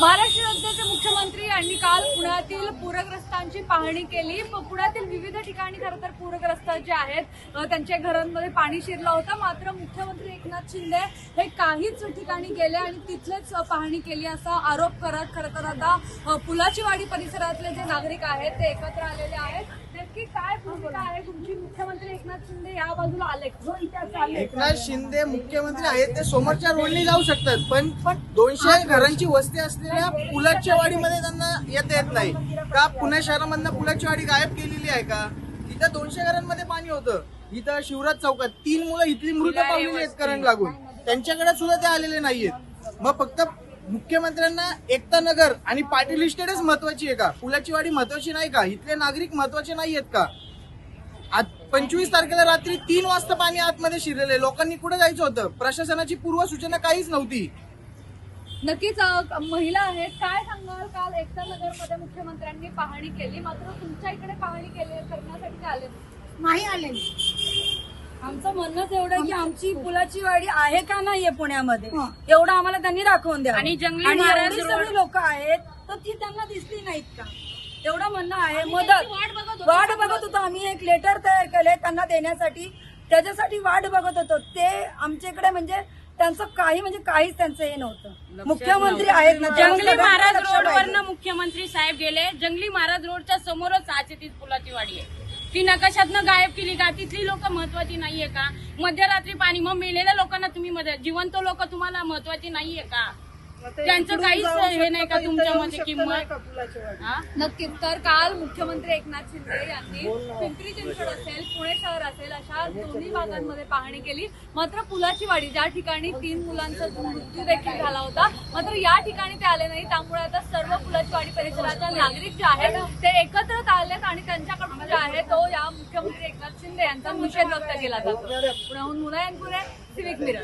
महाराष्ट्र राज्याचे मुख्यमंत्री यांनी काल पुण्यातील पूरग्रस्तांची पाहणी केली. पुण्यातील विविध ठिकाणी खरं तर पूरग्रस्त जे आहेत त्यांच्या घरांमध्ये पाणी शिरलं होतं. मात्र मुख्यमंत्री एकनाथ शिंदे हे काहीच ठिकाणी गेले आणि तिथलेच पाहणी केली असा आरोप करत खरं तर आता पुलाचीवाडी पुलाची वाडी परिसरातले जे नागरिक आहेत ते एकत्र आलेले आहेत. नक्की काय भूमिका आहे? तुमची मुख्यमंत्री एकनाथ शिंदे या बाजूला आले इथे असं आले. एकनाथ शिंदे मुख्यमंत्री आहेत ते समोरच्या रोडनी जाऊ शकतात पण दोनशे घरांची वस्ती असलेल्या पुलाच्या वाडीमध्ये त्यांना येता येत नाही. का पुणे शहरामधनं पुलाची वाडी गायब केलेली आहे का? इथं दोनशे घरांमध्ये पाणी होतं. इथं शिवराज चौकात तीन मुलं इथली मृत पावलेली आहेत करंट लागून. त्यांच्याकडे सुद्धा ते आलेले नाहीयेत. मग फक्त मुख्यमंत्र्यांना एकता नगर आणि पाटील इस्टेटच महत्वाची आहे का? पुलाची वाडी महत्वाची नाही का? इथले नागरिक महत्त्वाचे नाही आहेत का? आज पंचवीस तारखेला रात्री तीन वाजता पाणी आतमध्ये शिरलेले लोकांनी कुठे जायचं होतं? प्रशासनाची पूर्वसूचना काहीच नव्हती. नक्कीच महिला आहेत. काय सांगाल? काल एकता नगरमध्ये मुख्यमंत्र्यांनी पाहणी केली. मात्र तुमच्या इकडे पाहणी केली करण्यासाठी आले नाही. नाही आले. आमचं म्हणणंच एवढं की आमची पुलाची वाडी आहे का नाहीये पुण्यामध्ये? एवढं आम्हाला त्यांनी दाखवून द्या आणि जंगली सगळी लोक आहेत तर ती त्यांना दिसली नाहीत का? एवढं म्हणणं आहे. मदत वाट बघत होतो आम्ही एक लेटर तयार केले त्यांना देण्यासाठी. त्याच्यासाठी वाट बघत होतो. ते आमच्याकडे म्हणजे त्यांचं काही म्हणजे काहीच त्यांचं हे नव्हतं. मुख्यमंत्री आहेत ना जंगली महाराज पाहिजे. मुख्यमंत्री साहेब गेले. जंगली महाराज रोडच्या समोरच आजची ती पुलाची वाडी आहे. ती नकाशातनं गायब केली का? तिथली लोक महत्वाची नाहीये का? मध्यरात्री पाणी मग मेलेल्या लोकांना तुम्ही मदत जिवंत लोक तुम्हाला महत्वाची नाहीये का? त्यांचं काहीच हे नाही का तुमच्यामध्ये किंमत? नक्कीच. तर काल मुख्यमंत्री एकनाथ शिंदे यांनी पिंपरी चिंचवड असेल पुणे शहर असेल अशा दोन्ही भागांमध्ये पाहणी केली. मात्र पुलाची वाडी ज्या ठिकाणी तीन मुलांचा मृत्यू देखील झाला होता मात्र या ठिकाणी ते आले नाही. त्यामुळे आता सर्व पुलाची वाडी परिसराच्या नागरिक जे आहेत ते एकत्र आलेत आणि त्यांच्याकडून जे आहे तो या मुख्यमंत्री एकनाथ शिंदे यांचा निषेध व्यक्त केला जातो. पुण्याहून मुलायनपुरे सिविक मिरर